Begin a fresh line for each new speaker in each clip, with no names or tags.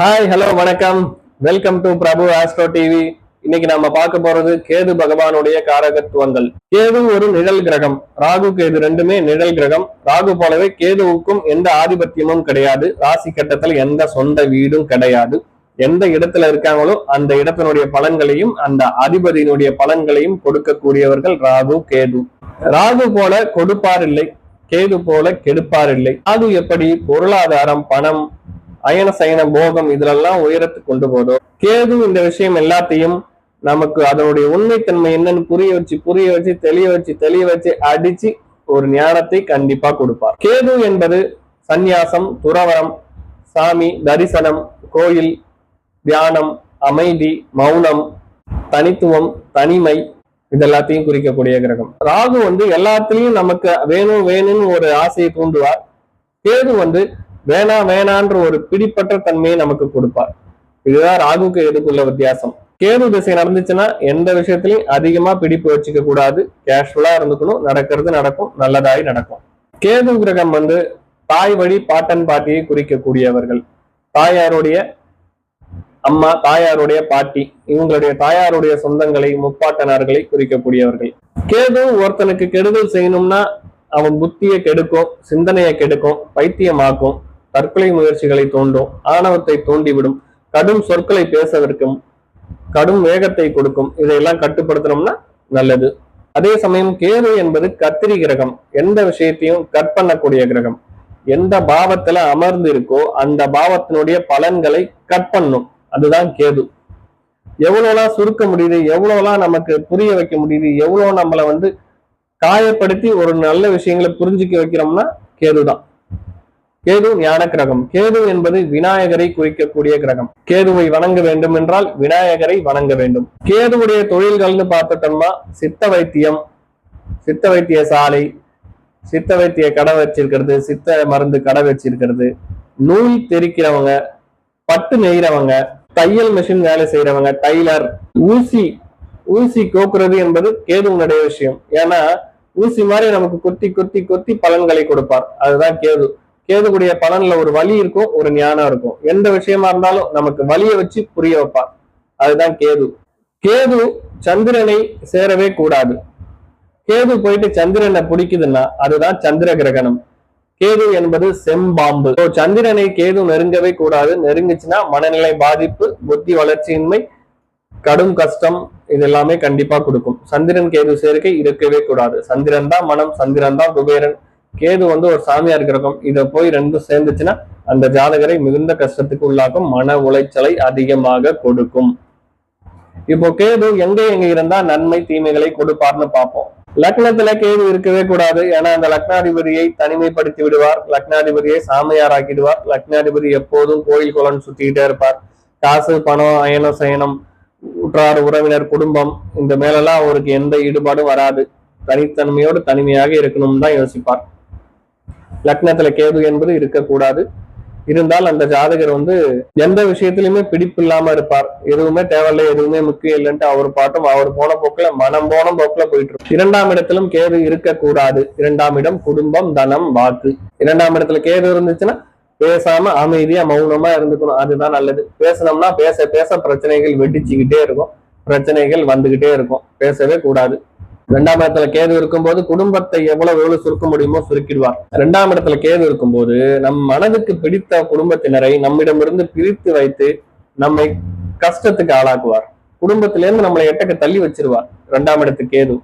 Hi hello வணக்கம். Welcome to Prabhu astro TV இன்னைக்கு நம்ம பார்க்க போறது கேது பகவானுடைய காரகத்துவங்கள். கேது ஒரு நிழல் கிரகம். ராகு கேது ரெண்டுமே நிழல் கிரகம். ராகு போலவே கேதுவுக்கும் எந்த ஆதிபத்தியமும் கிடையாது. ராசி கட்டத்தில் எந்த சொந்த வீடும் கிடையாது. எந்த இடத்துல இருக்காங்களோ அந்த இடத்தினுடைய பலன்களையும் அந்த அதிபதியினுடைய பலன்களையும் கொடுக்கக்கூடியவர்கள் ராகு கேது. ராகு போல கொடுப்பார் இல்லை கேது போல கெடுப்பார் இல்லை. ராகு எப்படி பொருளாதாரம் பணம் அயன சயன போகம் இதுலெல்லாம் உயரத்துக்கு கொண்டு போதும் கேது இந்த விஷயம் எல்லாத்தையும் நமக்கு அதனுடைய உண்மைத்தன்மை என்னன்னு புரிய வச்சு புரிய வச்சு தெளிய வச்சு தெளிய வச்சு அடிச்சு ஒரு ஞானத்தை கண்டிப்பா கொடுப்பார். கேது என்பது சந்நியாசம் துறவரம் சாமி தரிசனம் கோயில் தியானம் அமைதி மௌனம் தனித்துவம் தனிமை இதெல்லாத்தையும் குறிக்கக்கூடிய கிரகம். ராகு வந்து எல்லாத்துலயும் நமக்கு வேணும் வேணும்னு ஒரு ஆசையை தூண்டுவார். கேது வந்து வேணா வேணான்ற ஒரு பிடிப்பற்ற தன்மையை நமக்கு கொடுப்பார். இதுதான் ராகுக்கு எதுக்குள்ள வித்தியாசம். கேது திசை நடந்துச்சுன்னா எந்த விஷயத்திலையும் அதிகமா பிடிப்பு வச்சுக்க கூடாது. கேஷுவலா இருந்துக்கணும். நடக்கிறது நடக்கும். நல்லதாய் நடக்கும். கேது கிரகம் வந்து தாய் வழி பாட்டன் பாட்டியை குறிக்கக்கூடியவர்கள். தாயாருடைய அம்மா தாயாருடைய பாட்டி இவங்களுடைய தாயாருடைய சொந்தங்களை முப்பாட்டனார்களை குறிக்கக்கூடியவர்கள். கேது ஒருத்தனுக்கு கெடுதல் செய்யணும்னா அவன் புத்தியை கெடுக்கும் சிந்தனையை கெடுக்கும் பைத்தியமாக்கும். தற்கொலை முயற்சிகளை தோண்டும் ஆணவத்தை தூண்டிவிடும் கடும் சொற்களை பேச கடும் வேகத்தை கொடுக்கும் இதையெல்லாம் கட்டுப்படுத்தணும்னா நல்லது. அதே சமயம் கேது என்பது கத்திரி கிரகம். எந்த விஷயத்தையும் கட் பண்ணக்கூடிய கிரகம். எந்த பாவத்துல அமர்ந்து இருக்கோ அந்த பாவத்தினுடைய பலன்களை கட் பண்ணும். அதுதான் கேது. எவ்வளவுலாம் சுருக்க முடியுது எவ்வளவுலாம் நமக்கு புரிய வைக்க முடியுது எவ்வளவு நம்மளை வந்து காயப்படுத்தி ஒரு நல்ல விஷயங்களை புரிஞ்சுக்க வைக்கிறோம்னா கேதுதான். கேது ஞான கிரகம். கேது என்பது விநாயகரை குறிக்கக்கூடிய கிரகம். கேதுவை வணங்க வேண்டும் என்றால் விநாயகரை வணங்க வேண்டும். கேதுவுடைய தொழில்கள்னு பார்த்துட்டோம்னா சித்த வைத்தியம் சித்த வைத்திய சாலை சித்த வைத்திய கடை வச்சிருக்கிறது சித்த மருந்து கடை வச்சிருக்கிறது. நூல் தெரிக்கிறவங்க பட்டு நெய்கிறவங்க தையல் மிஷின் வேலை செய்யறவங்க டைலர் ஊசி ஊசி கோக்குறது என்பது கேதுவனுடைய விஷயம். ஏன்னா ஊசி மாதிரி நமக்கு கொத்தி கொத்தி கொத்தி பலன்களை கொடுப்பார். அதுதான் கேது. கேதுக்குடைய பலன்ல ஒரு வழி இருக்கும் ஒரு ஞானம் இருக்கும். எந்த விஷயமா இருந்தாலும் நமக்கு வழியை வச்சு புரிய வைப்பார் அதுதான் கேது. கேது சந்திரனை சேரவே கூடாது. கேது போயிட்டு சந்திரனை பிடிக்குதுன்னா அதுதான் சந்திர கிரகணம். கேது என்பது செம்பாம்பு. சந்திரனை கேது நெருங்கவே கூடாது. நெருங்குச்சுன்னா மனநிலை பாதிப்பு புத்தி வளர்ச்சியின்மை கடும் கஷ்டம் இது எல்லாமே கண்டிப்பா கொடுக்கும். சந்திரன் கேது சேர்க்கை இருக்கவே கூடாது. சந்திரன் தான் மனம் சந்திரன் தான் குபேரன். கேது வந்து ஒரு சாமியார் கிரகம் இதை போய் ரெண்டும் சேர்ந்துச்சுன்னா அந்த ஜாதகரை மிகுந்த கஷ்டத்துக்கு உள்ளாக்கும் மன உளைச்சலை அதிகமாக கொடுக்கும். இப்போ கேது எங்க எங்க இருந்தா நன்மை தீமைகளை கொடுப்பார்னு பார்ப்போம். லக்னத்துல கேது இருக்கவே கூடாது. ஏன்னா அந்த லக்னாதிபதியை தனிமைப்படுத்தி விடுவார். லக்னாதிபதியை சாமியார் ஆக்கிடுவார் லக்னாதிபதி எப்போதும் கோயில் குளம் சுத்திக்கிட்டே இருப்பார். காசு பணம் அயனம் சயனம் உற்றார் உறவினர் குடும்பம் இந்த மேலெல்லாம் அவருக்கு எந்த ஈடுபாடும் வராது. தனித்தன்மையோடு தனிமையாக இருக்கணும்னு தான் யோசிப்பார். லக்னத்துல கேது என்பது இருக்கக்கூடாது. இருந்தால் அந்த ஜாதகர் வந்து எந்த விஷயத்திலுமே பிடிப்பு இல்லாம இருப்பார். எதுவுமே தேவையில்லை எதுவுமே முக்கியம் இல்லைன்ட்டு அவர் பாட்டும் அவர் போன போக்குல மனம் போன போக்குல போயிட்டு இருக்கும். இரண்டாம் இடத்திலும் கேது இருக்கக்கூடாது. இரண்டாம் இடம் குடும்பம் தனம் வாக்கு. இரண்டாம் இடத்துல கேது இருந்துச்சுன்னா பேசாம அமைதியா மௌனமா இருந்துக்கணும். அதுதான் நல்லது. பேசணும்னா பேச பேச பிரச்சனைகள் வெடிச்சுக்கிட்டே இருக்கும். பிரச்சனைகள் வந்துகிட்டே இருக்கும். பேசவே கூடாது. ரெண்டாம் இடத்துல கேது இருக்கும்போது குடும்பத்தை எவ்வளவு எவ்வளவு சுருக்க முடியுமோ சுருக்கிடுவார். ரெண்டாம் இடத்துல கேது இருக்கும்போது நம் மனதுக்கு பிடித்த குடும்பத்தினரை நம்மிடமிருந்து பிரித்து வைத்து நம்மை கஷ்டத்துக்கு ஆளாக்குவார். குடும்பத்திலேருந்து நம்மளை எட்டக்க தள்ளி வச்சிருவார். ரெண்டாம் இடத்து கேது.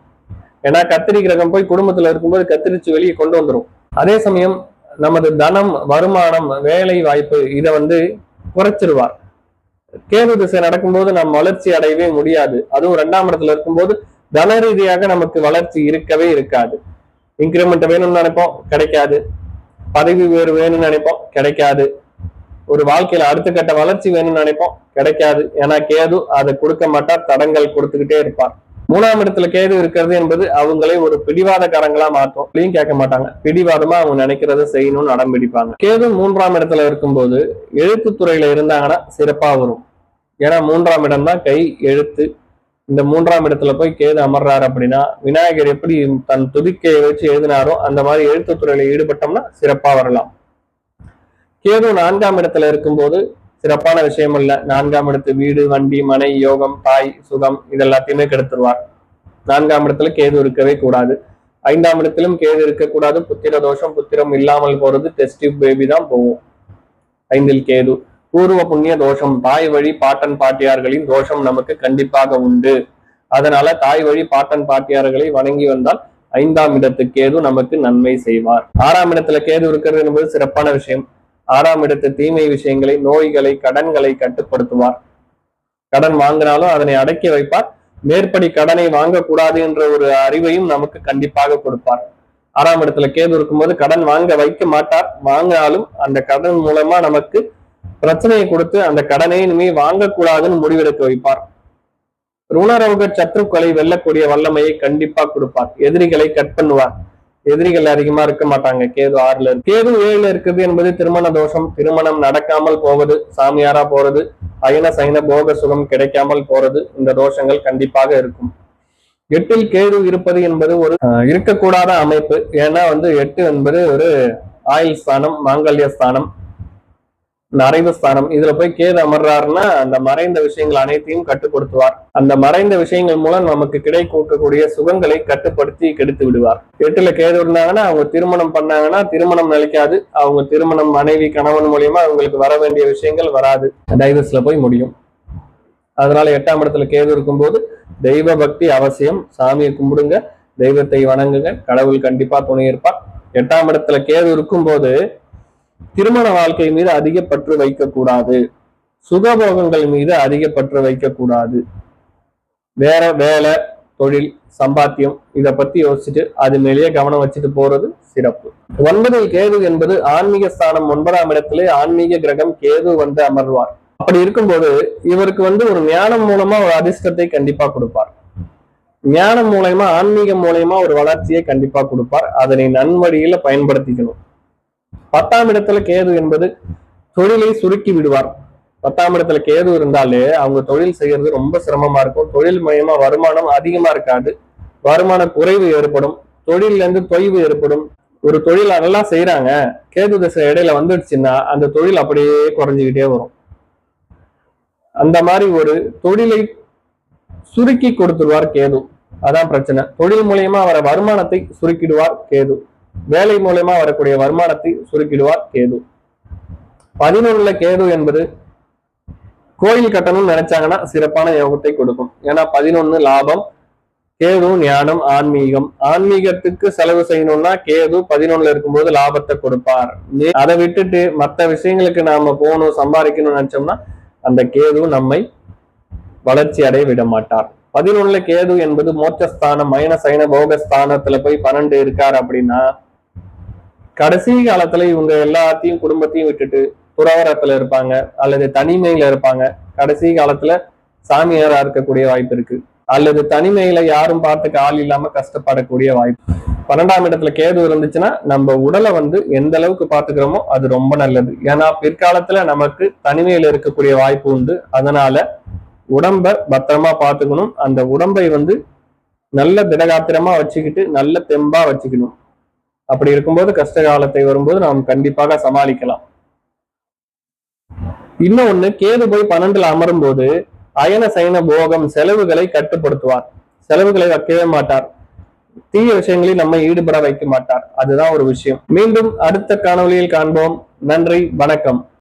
ஏன்னா கத்திரி கிரகம் போய் குடும்பத்துல இருக்கும்போது கத்திரிச்சு வெளியே கொண்டு வந்துரும். அதே சமயம் நமது தனம் வருமானம் வேலை வாய்ப்பு இதை வந்து குறைச்சிருவார். கேது திசை நடக்கும்போது நாம் வளர்ச்சி அடையவே முடியாது. அதுவும் ரெண்டாம் இடத்துல இருக்கும்போது தன ரீதியாக நமக்கு வளர்ச்சி இருக்கவே இருக்காது. இன்க்ரிமெண்ட் வேணும்னு நினைப்போம் கிடைக்காது. பதவி உயர்வு வேணும்னு நினைப்போம் கிடைக்காது. ஒரு வாழ்க்கையில அடுத்த கட்ட வளர்ச்சி வேணும்னு நினைப்போம் கிடைக்காது. ஏன்னா கேது அதை கொடுக்க மாட்டார் தடங்கள் கொடுத்துக்கிட்டே இருப்பார். மூணாம் இடத்துல கேது இருக்கிறது என்பது அவங்களை ஒரு பிடிவாதக்காரங்களா மாற்றும். அப்படியும் கேட்க மாட்டாங்க. பிடிவாதமா அவங்க நினைக்கிறத செய்யணும்னு அடம் பிடிப்பாங்க. கேது மூன்றாம் இடத்துல இருக்கும்போது எழுத்துத்துறையில இருந்தாங்கன்னா சிறப்பா வரும். ஏன்னா மூன்றாம் இடம் தான் கை எழுத்து இந்த மூன்றாம் இடத்துல போய் கேது அமர்றாரு அப்படின்னா விநாயகர் எப்படி தன் துதிக்கையை வச்சு எழுதினாரோ அந்த மாதிரி எழுத்துத்துறையில ஈடுபட்டோம்னா சிறப்பா வரலாம். கேது நான்காம் இடத்துல இருக்கும்போது சிறப்பான விஷயம் இல்ல. நான்காம் இடத்து வீடு வண்டி மனை யோகம் தாய் சுகம் இதெல்லாத்தையுமே கெடுத்துருவார். நான்காம் இடத்துல கேது இருக்கவே கூடாது. ஐந்தாம் இடத்திலும் கேது இருக்கக்கூடாது. புத்திர தோஷம் புத்திரம் இல்லாமல் போறது டெஸ்டிவ் பேபி தான் போகும். ஐந்தில் கேது. பூர்வ புண்ணிய தோஷம். தாய் வழி பாட்டன் பாட்டியார்களின் தோஷம் நமக்கு கண்டிப்பாக உண்டு. அதனால தாய் வழி பாட்டன் பாட்டியார்களை வணங்கி வந்தால் ஐந்தாம் இடத்து கேது நமக்கு நன்மை செய்வார். ஆறாம் இடத்துல கேது இருக்கிறது என்பது சிறப்பான விஷயம். ஆறாம் இடத்து தீமை விஷயங்களை நோய்களை கடன்களை கட்டுப்படுத்துவார். கடன் வாங்கினாலும் அதனை அடக்கி வைப்பார். மேற்படி கடனை வாங்கக்கூடாது என்ற ஒரு அறிவையும் நமக்கு கண்டிப்பாக கொடுப்பார். ஆறாம் இடத்துல கேது இருக்கும்போது கடன் வாங்க வைக்க மாட்டார். வாங்கினாலும் அந்த கடன் மூலமா நமக்கு பிரச்சனையை கொடுத்து அந்த கடனை இனிமே வாங்கக்கூடாதுன்னு முடிவெடுக்க வைப்பார். ருணரோக சத்ருக்களை வெல்லக்கூடிய வல்லமையை கண்டிப்பா கொடுப்பார். எதிரிகளை கட் பண்ணுவார். எதிரிகள் அதிகமா இருக்க மாட்டாங்க. கேது ஆறுல இருக்கு. கேது ஏழுல இருக்குது என்பது திருமண தோஷம். திருமணம் நடக்காமல் போவது சாமியாரா போறது அயன சைன போக சுகம் கிடைக்காமல் போறது இந்த தோஷங்கள் கண்டிப்பாக இருக்கும். எட்டில் கேது இருப்பது என்பது ஒரு இருக்கக்கூடாத அமைப்பு. ஏன்னா வந்து எட்டு என்பது ஒரு ஆயுள் ஸ்தானம் மாங்கல்ய ஸ்தானம். மறைவு ஸ்தானம். இதுல போய் கேது அமர்றாருன்னா அந்த மறைந்த விஷயங்கள் அனைத்தையும் கட்டுப்படுத்துவார். அந்த மறைந்த விஷயங்கள் மூலம் நமக்கு கிடைக்கக்கூடிய சுகங்களை கட்டுப்படுத்தி கெடுத்து விடுவார். எட்டுல கேது இருந்தாங்கன்னா அவங்க திருமணம் பண்ணாங்கன்னா திருமணம் நிலைக்காது. அவங்க திருமணம் மனைவி கணவன் மூலியமா அவங்களுக்கு வர வேண்டிய விஷயங்கள் வராது. டைவர்ஸ்ல போய் முடியும். அதனால எட்டாம் இடத்துல கேது இருக்கும்போது தெய்வ பக்தி அவசியம். சாமியை கும்பிடுங்க தெய்வத்தை வணங்குங்க. கடவுள் கண்டிப்பா துணை இருப்பார். எட்டாம் இடத்துல கேது இருக்கும்போது திருமண வாழ்க்கை மீது அதிக பற்று வைக்கக்கூடாது. சுகபோகங்கள் மீது அதிக பற்று வைக்கக்கூடாது. வேற வேலை தொழில் சம்பாத்தியம் இதை பத்தி யோசிச்சுட்டு அது மேலேயே கவனம் வச்சுட்டு போறது சிறப்பு. ஒன்பதில் கேது என்பது ஆன்மீக ஸ்தானம் ஒன்பதாம் இடத்திலே ஆன்மீக கிரகம் கேது வந்து அமர்வார். அப்படி இருக்கும்போது இவருக்கு வந்து ஒரு ஞானம் மூலமா ஒரு அதிர்ஷ்டத்தை கண்டிப்பா கொடுப்பார். ஞானம் மூலயமா ஆன்மீகம் மூலயமா ஒரு வளர்ச்சியை கண்டிப்பா கொடுப்பார். அதனை நன்வழியில பயன்படுத்திக்கணும். பத்தாம் இடத்துல கேது என்பது தொழிலை சுருக்கி விடுவார். பத்தாம் இடத்துல கேது இருந்தாலே அவங்க தொழில் செய்யறது ரொம்ப சிரமமா இருக்கும். தொழில் மயமா வருமானம் அதிகமா இருக்காது. வருமான குறைவு ஏற்படும். தொழில்ல இருந்து தொய்வு ஏற்படும். ஒரு தொழில் நல்லா செய்யறாங்க கேது திசை இடையில வந்துடுச்சுன்னா அந்த தொழில் அப்படியே குறைஞ்சுக்கிட்டே வரும். அந்த மாதிரி ஒரு தொழிலை சுருக்கி கொடுத்துருவார் கேது. அதான் பிரச்சனை. தொழில் மூலியமா வர வருமானத்தை சுருக்கிடுவார் கேது. வேலை மூலயமா வரக்கூடிய வருமானத்தை சுருக்கிடுவார் கேது. பதினொன்னுல கேது என்பது கோயில் கட்டணும்னு நினைச்சாங்கன்னா சிறப்பான யோகத்தை கொடுக்கும். ஏன்னா பதினொன்னு லாபம் கேது ஞானம் ஆன்மீகம். ஆன்மீகத்துக்கு செலவு செய்யணும்னா கேது பதினொன்னுல இருக்கும்போது லாபத்தை கொடுப்பார். அதை விட்டுட்டு மற்ற விஷயங்களுக்கு நாம போகணும் சம்பாதிக்கணும்னு நினைச்சோம்னா அந்த கேது நம்மை வளர்ச்சி அடைய விட மாட்டார். பதினொன்னுல கேது என்பது மோட்சஸ்தானம் மைனஸ் ஐன போகஸ்தானத்துல போய் பன்னெண்டு இருக்கார் அப்படின்னா கடைசி காலத்துல இவங்க எல்லாத்தையும் குடும்பத்தையும் விட்டுட்டு துறவரத்துல இருப்பாங்க அல்லது தனிமையில இருப்பாங்க. கடைசி காலத்துல சாமியாரா இருக்கக்கூடிய வாய்ப்பு இருக்கு. அல்லது தனிமையில யாரும் பார்த்துக்க ஆள் இல்லாம கஷ்டப்படக்கூடிய வாய்ப்பு. பன்னெண்டாம் இடத்துல கேது இருந்துச்சுன்னா நம்ம உடலை வந்து எந்த அளவுக்கு பாத்துக்கிறோமோ அது ரொம்ப நல்லது. ஏன்னா பிற்காலத்துல நமக்கு தனிமையில இருக்கக்கூடிய வாய்ப்பு உண்டு. அதனால உடம்ப பத்திரமா பாத்துக்கணும் அந்த உடம்பை வந்து நல்ல திடகாத்திரமா வச்சுக்கிட்டு நல்ல தெம்பா வச்சுக்கணும். அப்படி இருக்கும்போது கஷ்ட காலத்தை வரும்போது நாம் கண்டிப்பாக சமாளிக்கலாம். இன்னொன்னு கேது போய் பன்னெண்டுல அமரும் போது அயன சைன போகம் செலவுகளை கட்டுப்படுத்துவார். செலவுகளை வைக்கவே மாட்டார். தீய விஷயங்களில் நம்மை ஈடுபட வைக்க மாட்டார். அதுதான் ஒரு விஷயம். மீண்டும் அடுத்த காணொலியில் காண்போம். நன்றி வணக்கம்.